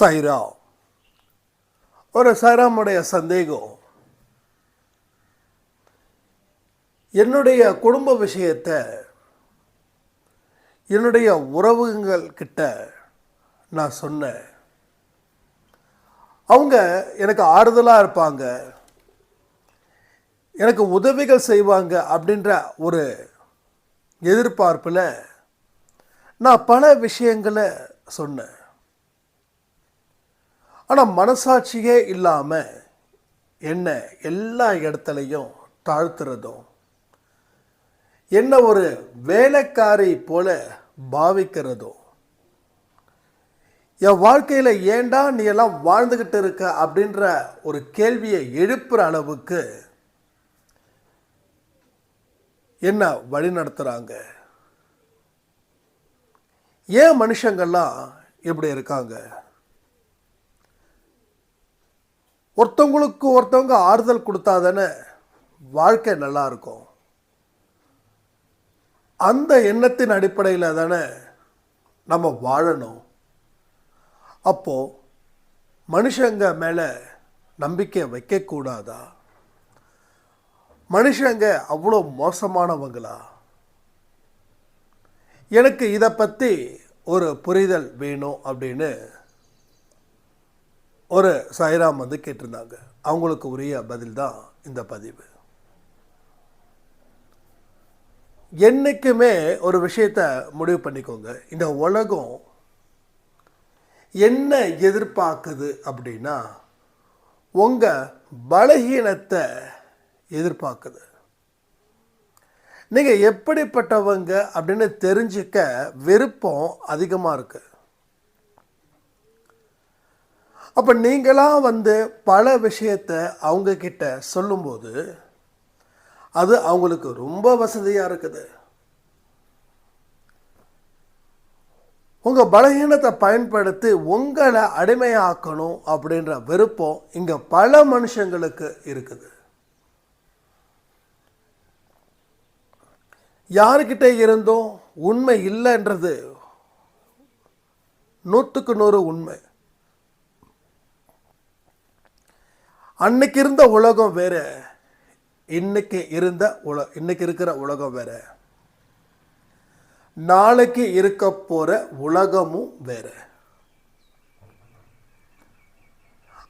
சைரா ஒரு சைராமுடைய சந்தேகம். என்னுடைய குடும்ப விஷயத்தை என்னுடைய உறவுகள் கிட்ட நான் சொன்னேன். அவங்க எனக்கு ஆறுதலாக இருப்பாங்க. எனக்கு உதவிகள் செய்வாங்க அப்படின்ற ஒரு எதிர்பார்ப்பில் நான் பல விஷயங்களை சொன்னேன். ஆனால் மனசாட்சியே இல்லாமல் என்ன எல்லா இடத்துலையும் தாழ்த்துறதும் என்ன ஒரு வேலைக்காரி போல பாவிக்கிறதும் என் வாழ்க்கையில் ஏண்டா நீ எல்லாம் வாழ்ந்துக்கிட்டு இருக்க அப்படின்ற ஒரு கேள்வியை எழுப்புற அளவுக்கு என்ன வழி நடத்துகிறாங்க ஏன் மனுஷங்கள்லாம் இப்படி இருக்காங்க? ஒருத்தவங்களுக்கு ஒருத்தவங்க ஆறுதல் கொடுத்தா தானே வாழ்க்கை நல்லா இருக்கும். அந்த எண்ணத்தின் அடிப்படையில் தானே நம்ம வாழணும். அப்போது மனுஷங்க மேலே நம்பிக்கை வைக்கக்கூடாதா? மனுஷங்க அவ்வளோ மோசமானவங்களா? எனக்கு இதை பற்றி ஒரு புரிதல் வேணும் அப்படின்னு ஒரு சாய்ராம் வந்து கேட்டிருந்தாங்க. அவங்களுக்கு உரிய பதில் தான் இந்த பதிவு. என்றைக்குமே ஒரு விஷயத்த முடிவு பண்ணிக்கோங்க. இந்த உலகம் என்ன எதிர்பார்க்குது அப்படின்னா உங்கள் பலகீனத்தை எதிர்பார்க்குது. நீங்கள் எப்படிப்பட்டவங்க அப்படின்னு தெரிஞ்சுக்க விருப்பம் அதிகமாக இருக்கு. அப்போ நீங்களாக வந்து பல விஷயத்த அவங்கக்கிட்ட சொல்லும்போது அது அவங்களுக்கு ரொம்ப வசதியாக இருக்குது. உங்கள் பலகீனத்தை பயன்படுத்தி உங்களை அடிமையாக்கணும் அப்படின்ற விருப்பம் இங்கே பல மனுஷங்களுக்கு இருக்குது. யாருக்கிட்ட இருந்தும் உண்மை இல்லைன்றது நூற்றுக்கு நூறு உண்மை. அன்னைக்கு இருந்த உலகம் வேற இன்னைக்கு இருந்த உல இன்னைக்கு இருக்கிற உலகம் வேறு. நாளைக்கு இருக்க போகிற உலகமும் வேற.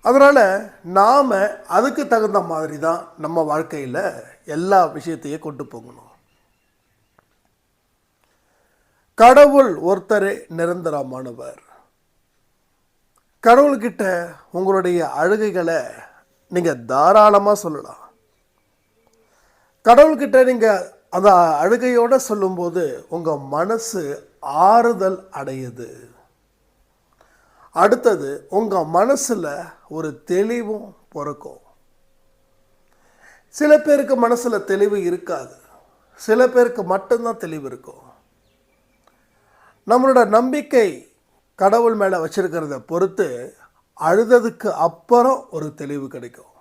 அதனால் நாம் அதுக்கு தகுந்த மாதிரி தான் நம்ம வாழ்க்கையில் எல்லா விஷயத்தையும் கொண்டு போகணும். கடவுள் ஒருத்தரே நிரந்தரமானவர். கடவுள்கிட்ட உங்களுடைய அழுகைகளை நீங்கள் தாராளமாக சொல்லலாம். கடவுள்கிட்ட நீங்கள் அந்த அழுகையோடு சொல்லும்போது உங்கள் மனசு ஆறுதல் அடையுது. அடுத்தது உங்கள் மனசில் ஒரு தெளிவும் பிறக்கும். சில பேருக்கு மனசில் தெளிவு இருக்காது. சில பேருக்கு மட்டும்தான் தெளிவு இருக்கும். நம்மளோட நம்பிக்கை கடவுள் மேலே வச்சிருக்கிறத பொறுத்து அழுததுக்கு அப்புறம் ஒரு தெளிவு கிடைக்கும்.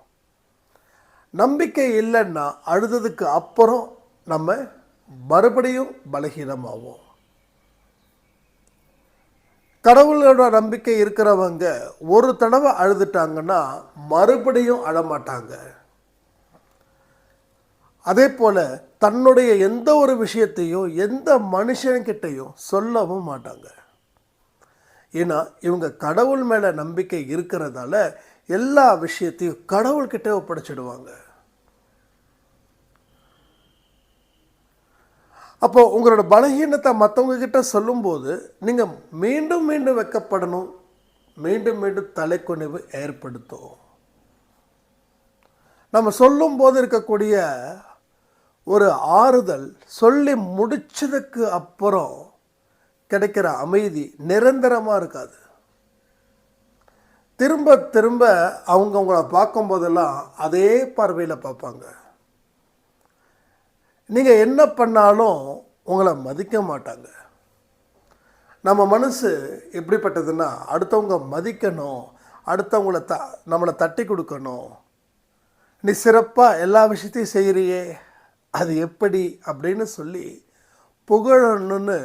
நம்பிக்கை இல்லைன்னா அழுததுக்கு அப்புறம் நம்ம மறுபடியும் பலகீனமாகும் கடவுளோட நம்பிக்கை இருக்கிறவங்க ஒரு தடவை அழுதுட்டாங்கன்னா மறுபடியும் அழமாட்டாங்க. அதே போல் தன்னுடைய எந்த ஒரு விஷயத்தையும் எந்த மனுஷன்கிட்டையும் சொல்லவும் மாட்டாங்க. ஏன்னா இவங்க கடவுள் மேலே நம்பிக்கை இருக்கிறதால எல்லா விஷயத்தையும் கடவுள்கிட்ட ஒப்படைச்சிடுவாங்க. அப்போது உங்களோட பலகீனத்தை மற்றவங்க கிட்ட சொல்லும்போது நீங்கள் மீண்டும் மீண்டும் வைக்கப்படணும். மீண்டும் மீண்டும் தலைக்குனிவு ஏற்படுத்தும். நம்ம சொல்லும்போது இருக்கக்கூடிய ஒரு ஆறுதல் சொல்லி முடிச்சதுக்கு அப்புறம் கிடைக்கிற அமைதி நிரந்தரமாக இருக்காது. திரும்ப திரும்ப அவங்க உங்களை பார்க்கும்போதெல்லாம் அதே பார்வையில் பார்ப்பாங்க. நீங்கள் என்ன பண்ணாலும் உங்களை மதிக்க மாட்டாங்க. நம்ம மனசு எப்படிப்பட்டதுன்னா அடுத்தவங்க மதிக்கணும் அடுத்தவங்கள த நம்மளை தட்டி கொடுக்கணும். நீ சிறப்பாக எல்லா விஷயத்தையும் செய்கிறியே அது எப்படி அப்படின்னு சொல்லி புகழணும்னு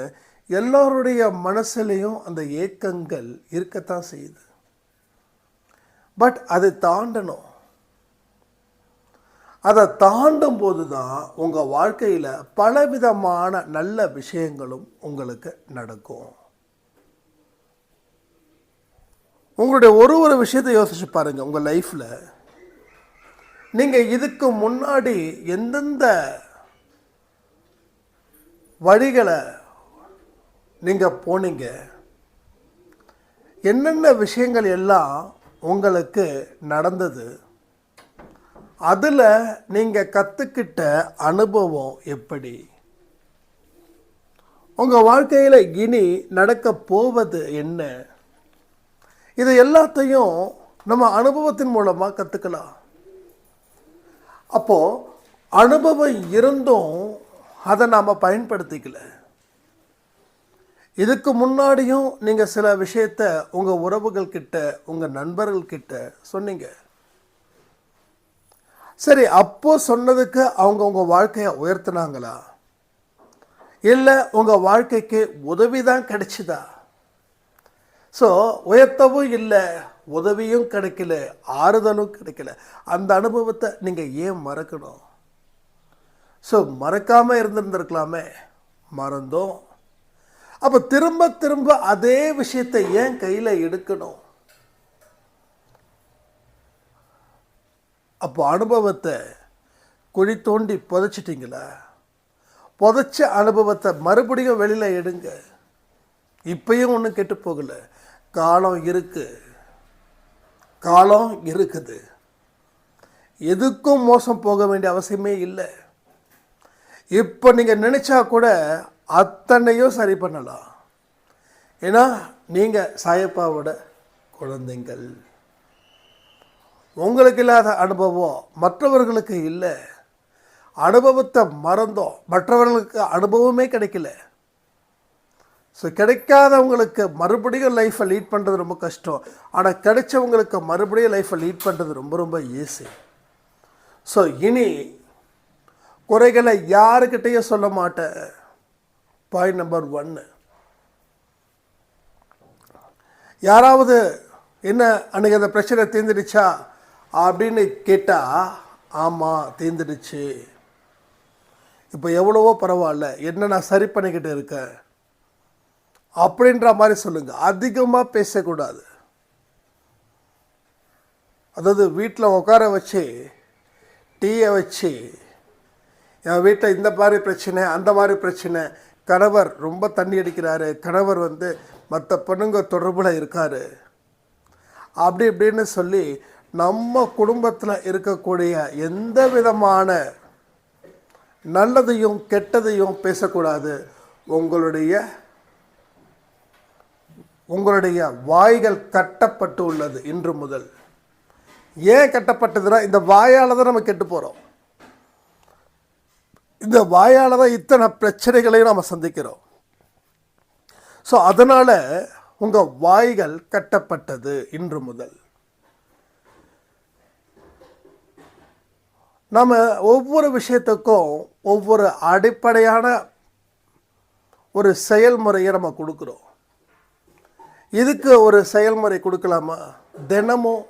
எல்லோருடைய மனசுலேயும் அந்த ஏக்கங்கள் இருக்கத்தான் செய்யுது. பட் அதை தாண்டணும். அதை தாண்டும் போது தான் உங்கள் வாழ்க்கையில் பலவிதமான நல்ல விஷயங்களும் உங்களுக்கு நடக்கும். உங்களுடைய ஒரு ஒரு விஷயத்தை யோசிச்சு பாருங்கள் உங்கள் லைஃப்பில் நீங்கள் இதுக்கு முன்னாடி எந்தெந்த வழிகளை நீங்கள் போனீங்க. என்னென்ன விஷயங்கள் எல்லாம் உங்களுக்கு நடந்தது? அதில் நீங்கள் கற்றுக்கிட்ட அனுபவம் எப்படி? உங்கள் வாழ்க்கையில் இனி நடக்க போவது என்ன? இது எல்லாத்தையும் நம்ம அனுபவத்தின் மூலமாக கற்றுக்கலாம் அப்போது அனுபவம் இருந்தும் அதை நாம் பயன்படுத்திக்கல. இதுக்கு முன்னாடியும் நீங்கள் சில விஷயத்த உங்கள் உறவுகள் கிட்ட உங்கள் நண்பர்கள் கிட்ட சொன்னீங்க. சரி அப்போ சொன்னதுக்கு அவங்க உங்கள் வாழ்க்கையை உயர்த்தினாங்களா? இல்லை உங்கள் வாழ்க்கைக்கு உதவி தான் கிடைச்சிதா? ஸோ உயர்த்தவும் இல்லை உதவியும் கிடைக்கல ஆறுதலும் கிடைக்கல. அந்த அனுபவத்தை நீங்கள் ஏன் மறக்கணும்? ஸோ மறக்காமல் இருந்திருந்திருக்கலாமே. மறந்தோம். அப்போ திரும்ப திரும்ப அதே விஷயத்தை ஏன் கையில் எடுக்கணும்? அப்போ அனுபவத்தை குழி தோண்டி புதைச்சிட்டிங்களா? புதைச்ச அனுபவத்தை மறுபடியும் வெளியில் எடுங்க. இப்பயும் ஒன்றும் கெட்டு போகலை. காலம் இருக்குது காலம் இருக்குது. எதுக்கும் மோசம் போக வேண்டிய அவசியமே இல்லை. இப்போ நீங்கள் நினச்சா கூட அத்தனையும் சரி பண்ணலாம். ஏன்னா நீங்கள் சாயப்பாவோட குழந்தைங்கள். உங்களுக்கு இல்லாத அனுபவம் மற்றவர்களுக்கு இல்லை. அனுபவத்தை மறந்தோம். மற்றவர்களுக்கு அனுபவமே கிடைக்கல. ஸோ கிடைக்காதவங்களுக்கு மறுபடியும் லைஃப்பை லீட் பண்ணுறது ரொம்ப கஷ்டம். ஆனால் கிடைச்சவங்களுக்கு மறுபடியும் லைஃப்பை லீட் பண்ணுறது ரொம்ப ரொம்ப ஈஸி ஸோ இனி குறைகளை யாருக்கிட்டேயும் சொல்ல மாட்டேன். பாயிண்ட் நம்பர் ஒன்று யாராவது என்ன அன்றைக்கி அந்த பிரச்சனை தீர்ந்துடுச்சா அப்படின்னு கேட்டால் ஆமாம் தீர்ந்துடுச்சு. இப்போ எவ்வளவோ பரவாயில்ல என்ன நான் சரி பண்ணிக்கிட்டு இருக்கேன்? அப்படின்ற மாதிரி சொல்லுங்கள் அதிகமாக பேசக்கூடாது. அதாவது வீட்டில் உட்கார வச்சு டீயை வச்சு என் வீட்டில் இந்த மாதிரி பிரச்சனை அந்த மாதிரி பிரச்சனை கணவர் ரொம்ப தண்ணி அடிக்கிறாரு. கணவர் வந்து மற்ற பொண்ணுங்க தொடர்பில் இருக்கார். அப்படி இப்படின்னு சொல்லி நம்ம குடும்பத்தில் இருக்கக்கூடிய எந்த விதமான நல்லதையும் கெட்டதையும் பேசக்கூடாது. உங்களுடைய உங்களுடைய வாய்கள் கட்டப்பட்டு உள்ளது இன்று முதல். ஏன் கட்டப்பட்டதுன்னா இந்த வாயால் தான் நம்ம கெட்டு போகிறோம் இந்த வாயால் தான் இத்தனை பிரச்சனைகளையும் நம்ம சந்திக்கிறோம். ஸோ அதனால் உங்கள் வாய்கள் கட்டப்பட்டது இன்று முதல். நம்ம ஒவ்வொரு விஷயத்துக்கும் ஒவ்வொரு அடிப்படையான ஒரு செயல்முறையை நம்ம கொடுக்குறோம். இதுக்கு ஒரு செயல்முறை கொடுக்கலாமா? தினமும்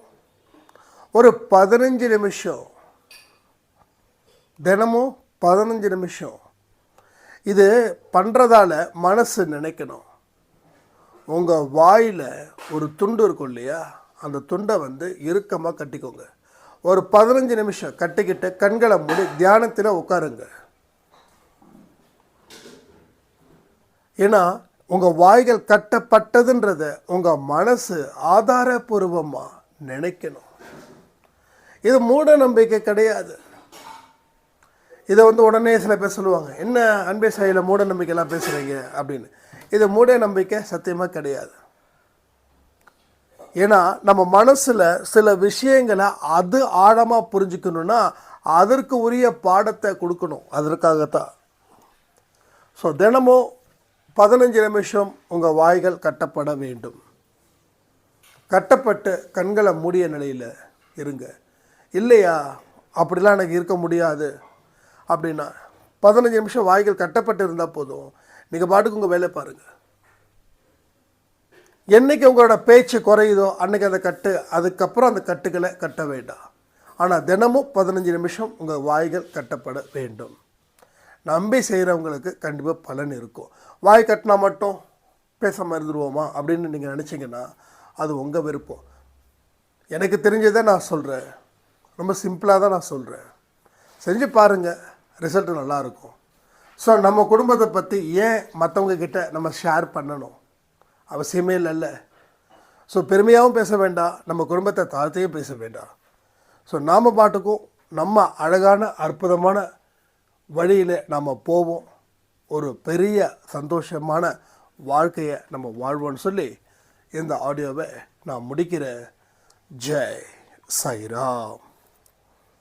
ஒரு பதினஞ்சு நிமிஷம். தினமும் பதினஞ்சு நிமிஷம். இது பண்ணுறதால மனசு நினைக்கணும். உங்கள் வாயில் ஒரு துண்டு இருக்கும் இல்லையா? அந்த துண்டை வந்து இறுக்கமாக கட்டிக்கோங்க. ஒரு பதினஞ்சு நிமிஷம் கட்டிக்கிட்டு கண்களை மூடி தியானத்தில் உட்காருங்க. ஏன்னா உங்கள் வாய்கள் கட்டப்பட்டதுன்றத உங்கள் மனசு ஆதாரபூர்வமாக நினைக்கணும். இது மூட நம்பிக்கை கிடையாது. இதை வந்து உடனே சில பேர் சொல்லுவாங்க என்ன அன்பே சாயில் மூட நம்பிக்கைலாம் பேசுகிறீங்க அப்படின்னு. இது மூட நம்பிக்கை சத்தியமாக கிடையாது. ஏன்னா நம்ம மனசில் சில விஷயங்களை அது ஆழமாக புரிஞ்சுக்கணுன்னா அதற்கு உரிய பாடத்தை கொடுக்கணும். அதற்காகத்தான். ஸோ தினமும் பதினஞ்சு நிமிஷம் உங்கள் வாய்கள் கட்டப்பட வேண்டும். கட்டப்பட்டு கண்களை மூடிய நிலையில் இருங்க. இல்லையா? அப்படிலாம் எனக்கு இருக்க முடியாது. அப்படின்னா பதினஞ்சு நிமிஷம் வாய்கள் கட்டப்பட்டு இருந்தால் போதும். நீங்கள் பாட்டுக்கு உங்கள் வேலை பாருங்கள் என்னைக்கு உங்களோட பேச்சு குறையுதோ அன்றைக்கி அந்த கட்டு அதுக்கப்புறம் அந்த கட்டுகளை கட்ட வேண்டாம். ஆனால் தினமும் பதினஞ்சு நிமிஷம் உங்கள் வாய்கள் கட்டப்பட வேண்டும். நம்பி செய்கிறவங்களுக்கு கண்டிப்பாக பலன் இருக்கும். வாய் கட்டினா மட்டும் பேசாமல் மறந்துடுவோமா அப்படின்னு நீங்கள் நினச்சிங்கன்னா அது உங்கள் விருப்பம். எனக்கு தெரிஞ்சதை நான் சொல்கிறேன் ரொம்ப சிம்பிளாக தான் நான் சொல்கிறேன் செஞ்சு பாருங்கள் ரிசல்ட்டு நல்லாயிருக்கும் ஸோ நம்ம குடும்பத்தை பற்றி ஏன் மற்றவங்கக்கிட்ட நம்ம ஷேர் பண்ணணும்? அவசியமே இல்லைல்ல ஸோ பெருமையாகவும் பேச வேண்டாம் நம்ம குடும்பத்தை தாழ்த்தையும் பேச வேண்டாம். ஸோ நாம் பாட்டுக்கும் நம்ம அழகான அற்புதமான வழியில் நாம் போவோம். ஒரு பெரிய சந்தோஷமான வாழ்க்கையை நம்ம வாழ்வோம்னு சொல்லி இந்த ஆடியோவை நான் முடிக்கிறேன். ஜெய் சாய்ராம்.